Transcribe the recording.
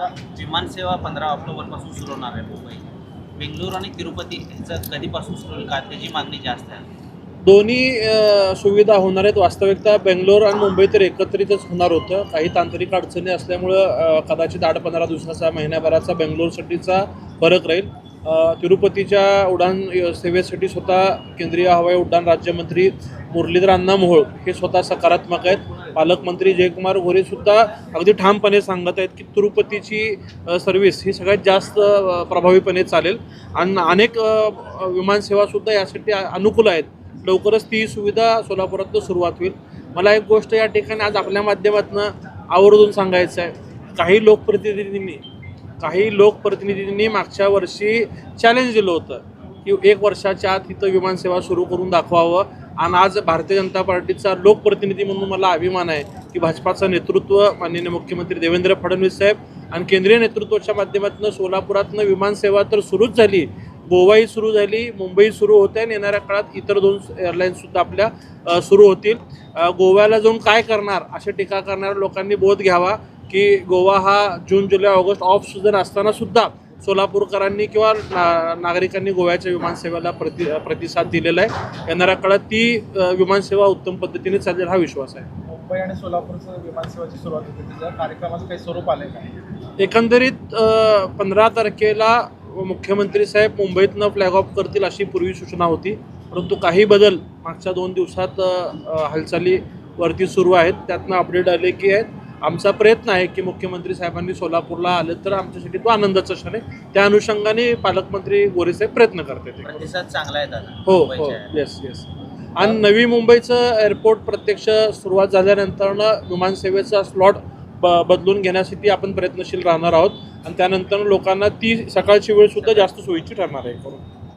विमानसेवा पंधरा ऑक्टोबरपासून सुरू होणार आहे मुंबई. बेंगलोर आणि तिरुपती ह्याचं कधीपासून सुरू होईल? का त्याची मागणी जास्त आहे. दोन्ही अ, सुविधा होणार आहेत. वास्तविकता बेंगलोर आणि मुंबई तर एकत्रितच होणार होतं. काही तांत्रिक अडचणी असल्यामुळं अ, कदाचित आठ पंधरा दिवसाचा महिन्याभराचा बेंगलोरसाठीचा फरक राहील. तिरुपतीच्या उड्डाण सेवेसाठी स्वतः केंद्रीय हवाई उड्डाण राज्यमंत्री मुरलीधर अण्णा मोहोळ हे स्वतः सकारात्मक आहेत. पालकमंत्री जयकुमार गोरेसुद्धा अगदी ठामपणे सांगत आहेत की तिरुपतीची सर्व्हिस ही सगळ्यात जास्त प्रभावीपणे चालेल. आणि अनेक विमानसेवासुद्धा यासाठी अनुकूल आहेत. लवकरच ती सुविधा सोलापुरातनं सुरुवात होईल. मला एक गोष्ट या ठिकाणी आज आपल्या माध्यमातून आवर्जून सांगायचं आहे काही लोकप्रतिनिधींनी काही लोकप्रतिनिधींनी मागच्या वर्षी चॅलेंज दिलं होतं की एक वर्षाच्या आत इथं विमानसेवा सुरू करून दाखवावं. आणि आज भारतीय जनता पार्टीचा लोकप्रतिनिधी म्हणून मला अभिमान आहे की भाजपाचं नेतृत्व माननीय मुख्यमंत्री देवेंद्र फडणवीस साहेब आणि केंद्रीय नेतृत्वाच्या माध्यमातून सोलापुरातनं विमानसेवा तर सुरूच झाली. गोवाही सुरू झाली मुंबई सुरू होते आणि येणाऱ्या काळात इतर दोन एअरलाईन्ससुद्धा आपल्या सुरू होतील. गोव्याला जाऊन काय करणार अशी टीका करणाऱ्या लोकांनी बोध घ्यावा. की गोवा हा जून जुलै ऑगस्ट ऑफ सीझन असताना सुद्धा सोलापूरकरांनी किंवा ना नागरिकांनी गोव्याच्या विमानसेवेला प्रति प्रतिसाद दिलेला आहे. येणाऱ्या काळात ती विमानसेवा उत्तम पद्धतीने चालेल हा विश्वास आहे. मुंबई आणि सोलापूरचं विमानसेवाची सुरुवात होते. कार्यक्रमाचं काही स्वरूप आले का? एकंदरीत पंधरा तारखेला मुख्यमंत्री साहेब मुंबईतनं फ्लॅग ऑफ करतील अशी पूर्वी सूचना होती. परंतु काही बदल मागच्या दोन दिवसात हालचाली वरती सुरू आहेत. त्यातनं अपडेट आले की आहेत. आमचा प्रयत्न आहे की मुख्यमंत्री साहेबांनी सोलापूरला आले तर आमच्यासाठी तो आनंदाचा क्षण आहे. त्या अनुषंगाने पालकमंत्री गोरेसाहेब प्रयत्न चांगला आहे दादा. हो हो. येस येस आणि नवी मुंबईचं एअरपोर्ट प्रत्यक्ष सुरुवात झाल्यानंतरनं विमानसेवेचा स्लॉट ब बदलून घेण्यासाठी आपण प्रयत्नशील राहणार आहोत. आणि त्यानंतर लोकांना ती सकाळची वेळ सुद्धा जास्त सोयीची ठरणार आहे. करून